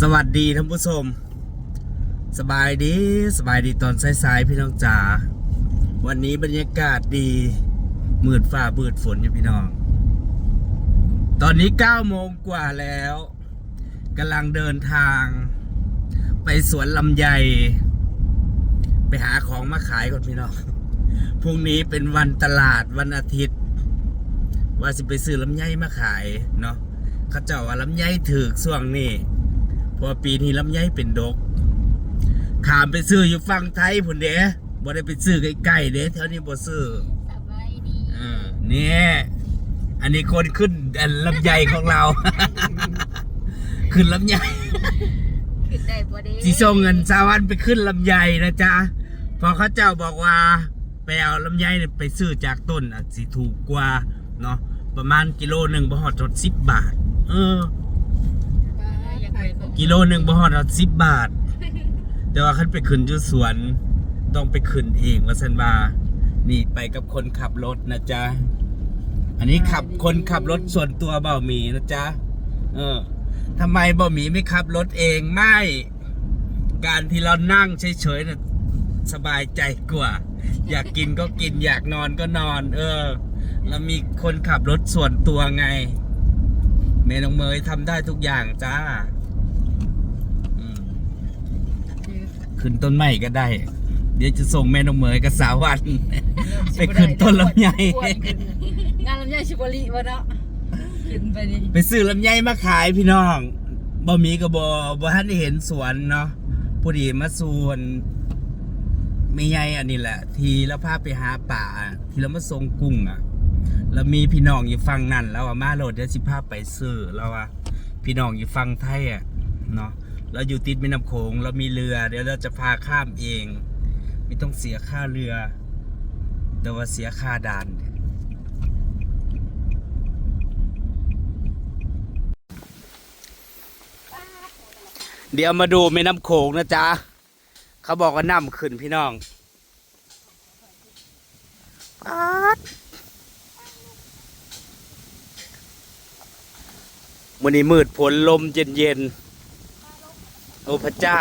สวัสดีท่านผู้ชม สบายดีสบายดีตอนสายๆพี่น้องจ๋าวันนี้บรรยากาศดีมืดฟ้ามืดฝนอยู่พี่น้อง ตอนนี้9โมงกว่าแล้วกำลังเดินทาง ไปสวนลำไย ไปหาของมาขายก่อนพี่น้องพรุ่งนี้เป็นวันตลาดวันอาทิตย์ ว่าสิไปซื้อลำไยมาขายเนาะเขาเจ้าว่าลำไยถือช่วงนี้ ว่าปีนี้ลำไยเป็นดก ขามไปซื้ออยู่ฝั่งไทยพุ่นเด้บ่ได้ไปซื้อใกล้ๆเด้แถวนี้บ่ซื้อสบายดีเออเนี่ยอันนี้คนขึ้นอันลำไยของเรา ขึ้นลำไยขึ้นได้บ่ดีสิส่งเงินสาวันไปขึ้นลำไยนะจ๊ะเพอเขาเจ้าบอกว่าไปเอาลำไยเนี่ยไปซื้อจากต้นอะสิถูกกว่าเนาะประมาณกิโลหนึ่งบ่ฮอดจดสิบบาท เอออยา กิโลหนึ่งบ่ฮอดจดสิบบาท แต่ว่าคันไปขึ้นอยู่สวน ต้องไปขึ้นเองว่าสันว่านี่ไปกับคนขับรถนะจ๊ะ อันนี้ขับคนขับรถส่วนตัวเบาหมีนะจ๊ะ เออทำไมเบาหมีไม่ขับรถเองไม่ การที่เรานั่งเฉยๆนะสบายใจกว่า อยากกินก็กินอยากนอนก็นอน เออแล้วมีคนขับรถส่วนตัวไง เมน้องเมยทำได้ทุกอย่างจ้าอืม ขึ้นต้นไม้ก็ได้ เดี๋ยวจะส่งแม่น้องเมยกับสาววันไปขึ้นต้นลำไยงานลำไยชิบริวะเนาะขึ้นไปดิไปซื้อลำไยมาขายพี่น้องบ่มีก็บ่บ่ทันได้เห็นสวนเนาะพอดีมาสวนไม่ใหญ่อันนี้แหละ ทีแล้วพาไปหาป่า ทีแล้วมาส่งกุ้งอะแล้วมีพี่น้องอยู่ฝั่งนั่นแล้วว่ามาโหลดเดี๋ยวสิพาไปซื้อแล้วว่าพี่น้องอยู่ฝั่งไทยอะเนาะ แล้วอยู่ติดแม่น้ำโขงแล้วมีเรือเดี๋ยวเราจะพาข้ามเอง ไม่ต้องเสียค่าเรือ แต่ว่าเสียค่าด่านเดี๋ยวมาดูแม่น้ำโขงนะจ๊ะ เขาบอกว่าน้ำขึ้นพี่น้องป๊าดวันนี้มืดผลลมเย็นเย็นๆ โอ้พระเจ้า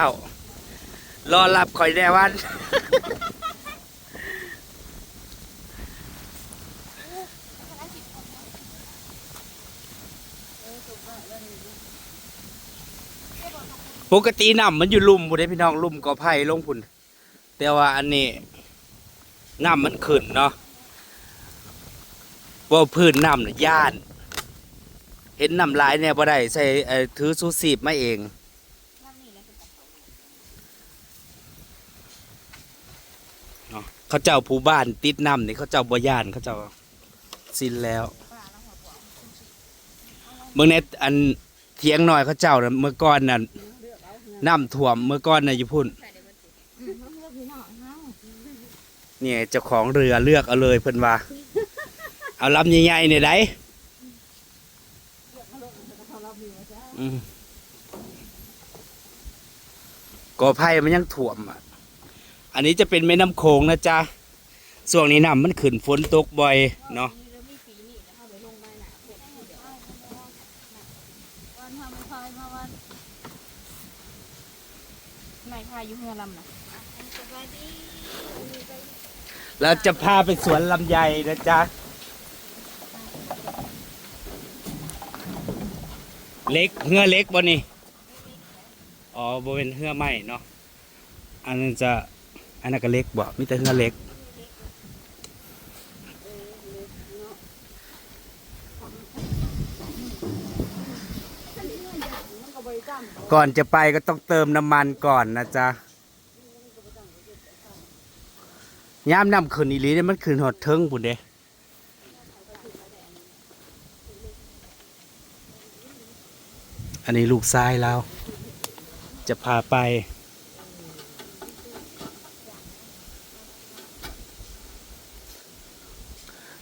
รอรับคอยแน่วัน ปกติน้ำมันอยู่ลุ่มบุได้พี่น้องลุ่มกอไผ่ลงพุ่น แต่ว่าอันนี้น้ำมันขึ้นเนาะว่าพื้นน้ำน่ะย่าน เห็นน้ำลายเนี่ยบ่ได้ใส่ถือสูสีบมาเอง เขาเจ้าผู้บ้านติดน้ำนี่เขาเจ้าบ่ย่านเขาเจ้าสิ้นแล้วเมื่อเนตอันเถียงหน่อยเขาเจ้านะเมื่อก่อนน่ะน้ำท่วมเมื่อก่อนน่ะอยู่พุ่นเนี่ยเจ้าของเรือเลือกเอาเลยเพิ่นว่า เอาลำใหญ่ๆเนี่ยได้กอไผ่มันยังท่วมอะ อันนี้จะเป็นแม่น้ำโขงนะจ๊ะช่วงนี้น้ำมันขึ้นฝนตกบ่อยเนาะนายมาวันนายพายอยู่เฮือลำนะเราจะพาไปสวนลำไยนะจ๊ะ เล็กเหือเล็กบ่นี่ อ๋อบ่เป็นเหือใหม่เนาะ อันนั้นจะ อันนั้นก็เล็กบ่มีแต่เหือเล็กก่อนจะไปก็ต้องเติมน้ำมันก่อนนะจ๊ะย่ามน้ำขึ้นอีหลีเนี่ยมันขึ้นหอดเทิงปุ่นเด้อันนี้ลูกชายเราจะพาไป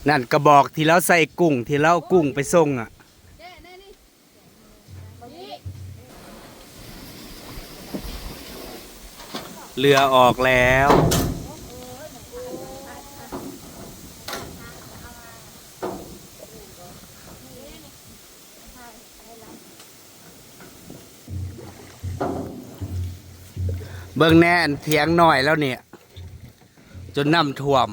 นั่นกระบอกที่เราใส่กุ้งที่เราเอากุ้งไปส่งอะ เรือออกแล้ว เบิ่งแน่นเถียงหน่อยแล้วเนี่ย จนน้ำท่วม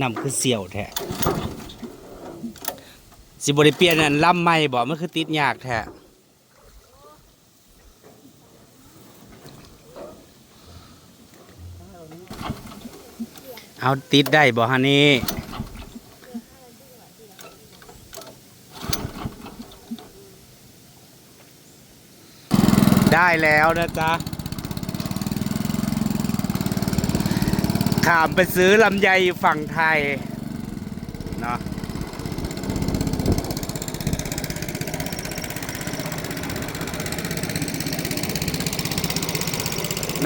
นำคือเสี่ยวแท้สิบริเปลี่ยนอันล่ำไม่บอกมันคือติดยากแท้เอาติดได้บ่ฮะนี่ได้แล้วนะจ๊ะ ขามไปซื้อลำไยฝั่งไทยเนาะ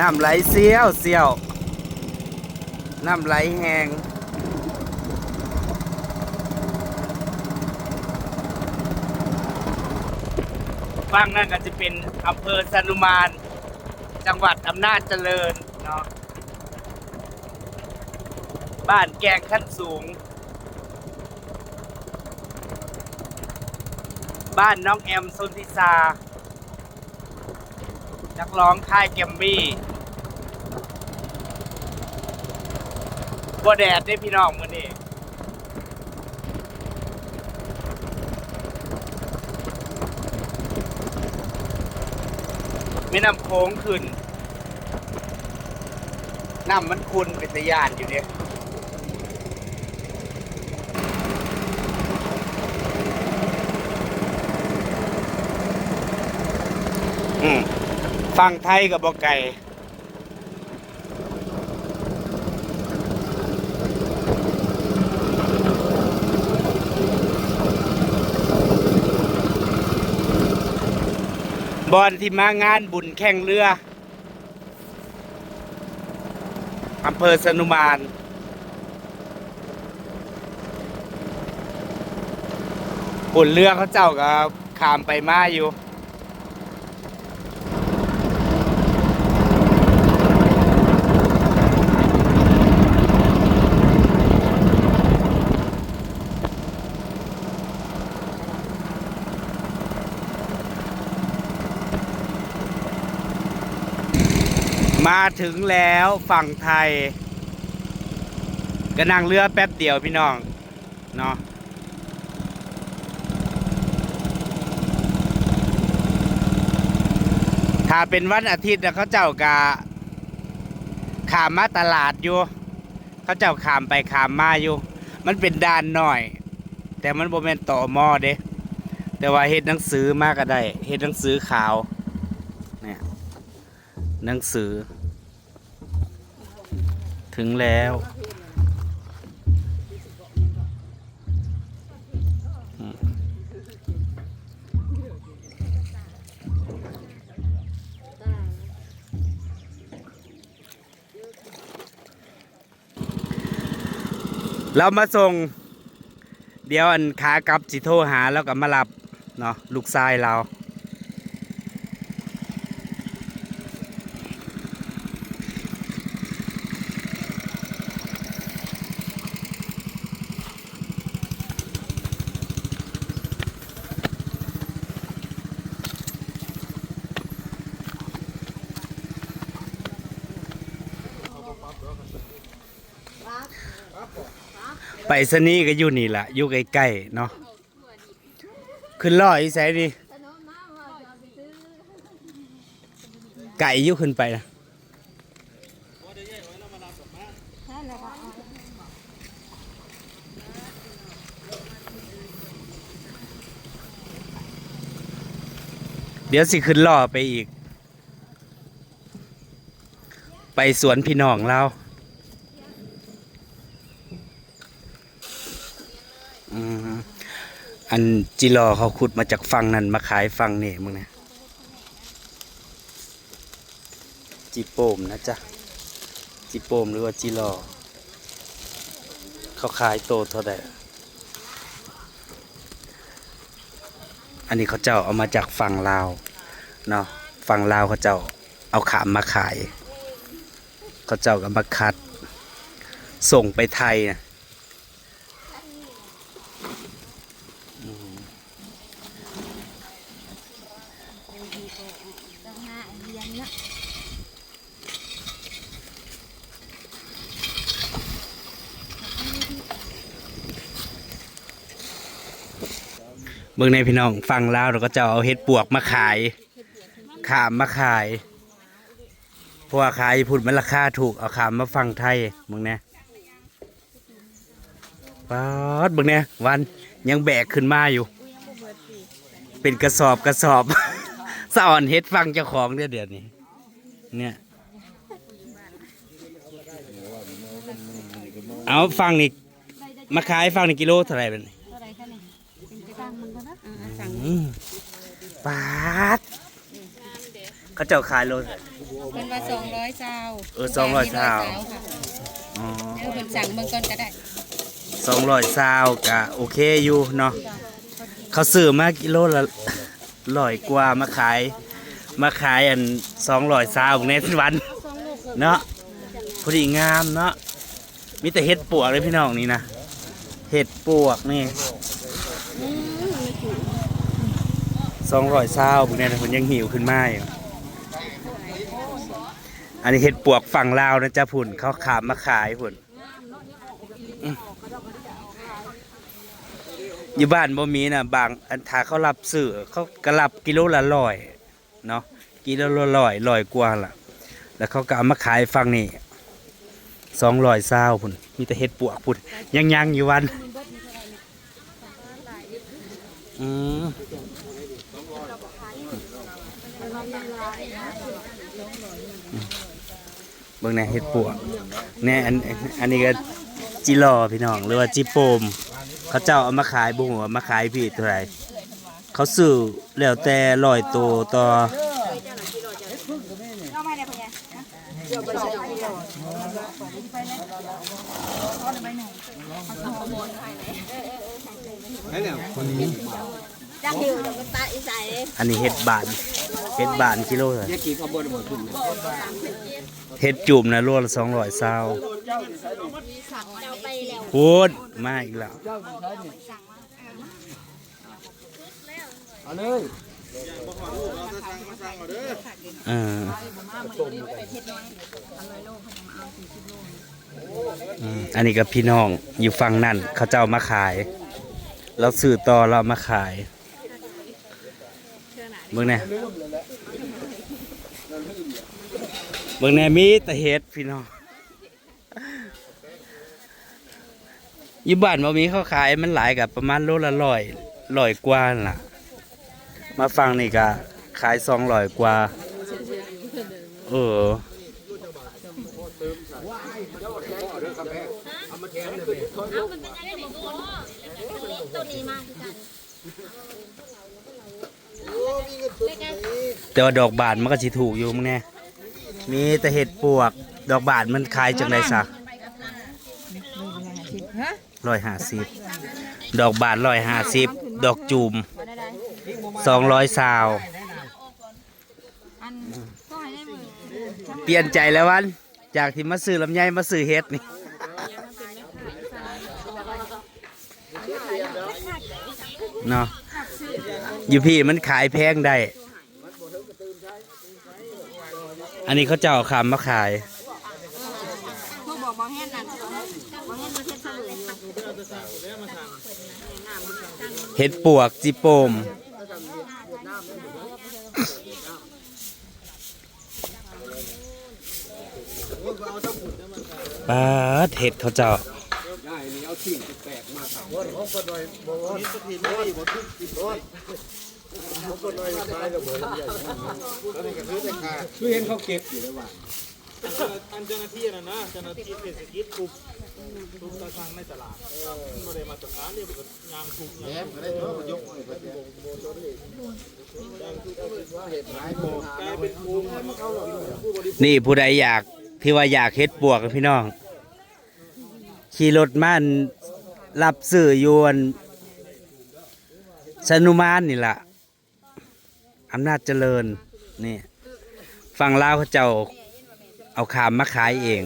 น้ำไหลเสี้ยวเสี้ยว น้ำไหลแหงฝั่งนั่นก็จะเป็นอำเภอสนุมาน จังหวัดอำนาจเจริญเนาะ บ้านแกงขั้นสูง บ้านน้องแอมซนทิซา นักร้องค่ายแกมมี่บ่แดดได้พี่น้องมือนี้มีน้ำโค้งขึ้นน้ำมันคุณเป็นตะยานอยู่เนี่ย ฟังไทยกับบอกไก่บอลที่มางานบุญแข่งเรืออำเภอสนุมานบุญเรือเขาเจ้าก็ขามไปมาอยู่ มาถึงแล้วฝั่งไทย ก็นั่งเรือแป๊บเดียวพี่น้อง เนาะถ้าเป็นวันอาทิตย์นะเขาเจ้ากะขามมาตลาดอยู่ เขาเจ้าขามไปขามมาอยู่ มันเป็นด่านหน่อย แต่มันโบแมนต่อมอเด้แต่ว่าเฮ็ดหนังสือมาก็ได้เฮ็ดหนังสือขาวเนี่ยหนังสือ ถึงแล้ว เรามาส่ง เดี๋ยวอันขากลับจิโทรหาแล้วก็มารับเนาะลูกชายเรา ไปสนีก็อยู่นี่แหละอยู่ใกล้ๆเนาะขึ้นล่ออีแสดิไก่อยุขึ้นไปนะเดี๋ยวสิขึ้นล่อไปอีก ไปสวนพี่น้องเรา อืม อันจิรอเขาขุดมาจากฝั่งนั้นมาขายฝั่งนี่มึงนี่ยจีโปมนะจ๊ะจีโปมหรือว่าจิรอเขาขายโตเท่าไหร่อันนี้เขาเจ้าเอามาจากฝั่งลาวเนาะฝั่งลาวเขาเจ้าเอาขามมาขาย เขาเจ้าก็มาคัด ส่งไปไทยนะอืม ต้องหาเรียนเนาะ เบิ่งในพี่น้องฟังลาวเราก็จะเอาเห็ดปวกมาขาย ขามมาขายเพราะว่าขายญี่ปุ่นมันราคาถูกเอาขามมาฟังไทยมึงเนี่ยป๊าดมึงเนี่ยวันยังแบกขึ้นมาอยู่ เป็นกระสอบกระสอบ สอนเฮ็ดฟังเจ้าของเนี่ยเดี๋ยวนี้เนี่ยเอาฟังนี่มาขายฟังนี่กิโลเท่าไหร่เป็น สั่งอืมปาดเขาเจ้าขายโลเป็นว่าสองร้อยเจ้าเออ200เจ้าค่ะอ๋อเดี๋ยวคนสั่งเบิ่งก่อนก็ได้สองร้อยซาวกะโอเคอยู่เนาะเขาซื้อมากิโลละร้อยกว่ามาขาย มาขายอันสองร้อยซาวในวันเนาะพอดีงามเนาะมีแต่เห็ดปวกเลยพี่น้องนี่นะเห็ดปวกนี่ สองร้อยซาวพวกเนี้ผมยังหิวขึ้นมาอยู่อันนี้เห็ดปวกฝั่งลาวนะจ๊ะพุ่นเขาขามมาขายพุ่นอยู่บ้านบ่มีนะบางอันถ้าเขารับซื้อเขาก็รับกิโลละร้อยเนาะกิโลละร้อยร้อยกว่าล่ะ แล้วเขาก็เอามาขายฟังนี่สองร้อยซาพุ่นมีแต่เห็ดปวกพุ่นยังยังอยู่วันอืม บิ่งแหน่เห็ดปวกแน่อันอันนี้ก็จิรอพี่น้องหรือว่าจิโปม เขาเจ้าเอามาขายบุหัวมาขายพี่เท่าไหร่เขาซื้อแล้วแต่ลอยตัวต่อเอามาเนี่ยพ่อใหญ่ จักอยู่เดี๋ยวมันตาอีใสอันนี้เห็ดบานเห็ดบานกิโลเท่าไหร่เห็ดจุ่มนะโลละสองร้อยซาวเราไปแล้วพูดมาอีกแล้วเอาเลยเอออืมอันนี้ก็พี่น้องอยู่ฝั่งนั่นเขาเจ้ามาขาย เราซื้อต่อเรามาขายเบิ่งแน่เบิ่งแน่มีแต่เห็ดพี่น้องยู่บ้านบ่มีเขาขายมันหลายกับประมาณโลละร้อยร้อยกว่านั่นล่ะ มาฟังนี่ก็ขายสองร้อยกว่า เออต แต่ว่าดอกบานมันก็สิถูกอยู่มึงแน่มีแต่เห็ดปวก ดอกบานมันขายจังไดสักฮะร้อยห้าสิบดอกบานร้อยห้าสิบดอกจูมสองร้อยซาวเปลี่ยนใจแล้ววัน จากที่มาซื้อลำไยมาซื้อเห็ดนี่เนาะ อยู่พี่มันขายแพงได้ อันนี้เขาเจ้าคำมาขายพวกบอกบอกแห้ งนั่นบอกแห้งมาเทศสเลยเห็ดปวกจิโปมปาดเห็ดเขาเจ้าคือเห็นเขาเก็บอยู่เลยว่ะอันเจ้าหน้าที่นะนะเจ้าหน้าที่เทศกิจทุบทุบตะทางในตลาดไม่ได้มาตรฐานเนี่ยมันก็ยางทุบยางทุบกลายเป็นภูมินี่ผู้ใดอยากที่ว่าอยากเฮ็ดปวกพี่น้อง ขี่รถม่าน รับสื่อโยนสนุมานนี่แหละอำนาจเจริญนี่ฝั่งลาวเขาเจ้าเอาขามมาขายเอง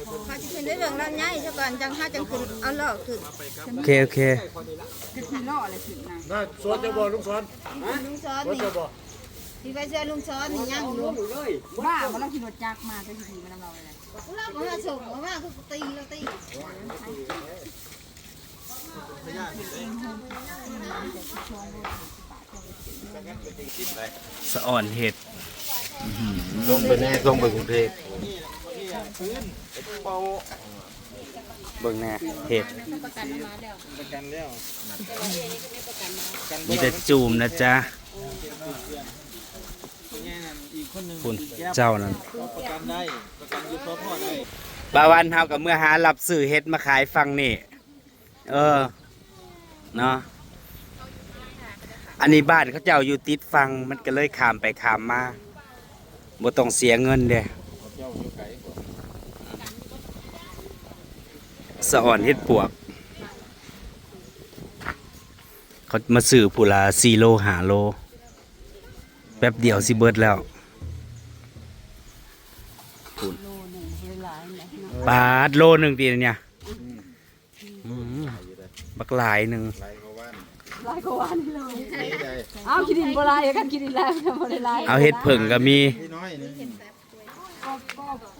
สิขึ้นได้เบิ่งลำไยซะก่อนจังห้าจังขึ้นเอาล่อขึ้นโอเคโอเคคือที่ล่ออะไรขึ้นนะน่าสวนจะบ่ลุงสวนลุงซ้อนสวนนี่จะบ่ที่ไปเสื้อลุงซ้อนนี่ยังอยู่บ้าบ่เราขี่รถจักรมาไปขี่มานำเราเลยเราก็มาส่งมาว่าคือตีเราตีสะอ่อนเห็ดลงไปแน่ลงไปกรุงเทพ เบิ่งแน่เห็ดประกันแล้วมีแต่จูมนะจ๊ะคุณเจ้านั่นประกันได้ประกันยุทธพ่อได้บาวันเฮากับเมื่อหารับซื้อเห็ดมาขายฟังนี่ เออ เนาะ อันนี้บ้านเขาเจ้าอยู่ติดฟังมันก็เลยขามไปขามมาบ่ต้องเสียเงินเด้ สะอ่อนเฮ็ดปวก เขามาซื้อผู้ละ4โล5โล แป๊บเดียวสิเบิดแล้วปาดโลหนึ่งตีเนี่ยอืมบักหลายหนึ่งลายกว่านี่เลยอ้าวคิดดินบ่ลายกันคิดดินลายบ่ได้ลายเอาเห็ดผึ่งก็มีพี่น้อยนี่เห็นอยู่กบเอาอยู่เอานี่หยัง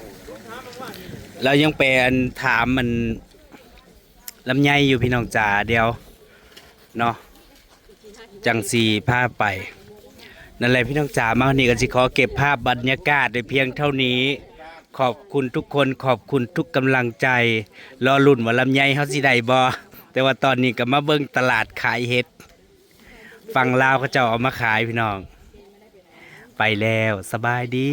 เรายังไปอันถามมันลำไยอยู่พี่น้องจ๋าเดียวเนาะจังสีภาพไป นั่นแหละพี่น้องจ๋ามาวันนี้ก็สิขอเก็บภาพบรรยากาศในเพียงเท่านี้ ขอบคุณทุกคนขอบคุณทุกกำลังใจ รอลุ่นว่าลำไยเขาสิได้บอแต่ว่าตอนนี้ก็มาเบิ่งตลาดขายเห็ดฝั่งลาวเขาเจ้าเอามาขายพี่น้อง ไปแล้วสบายดี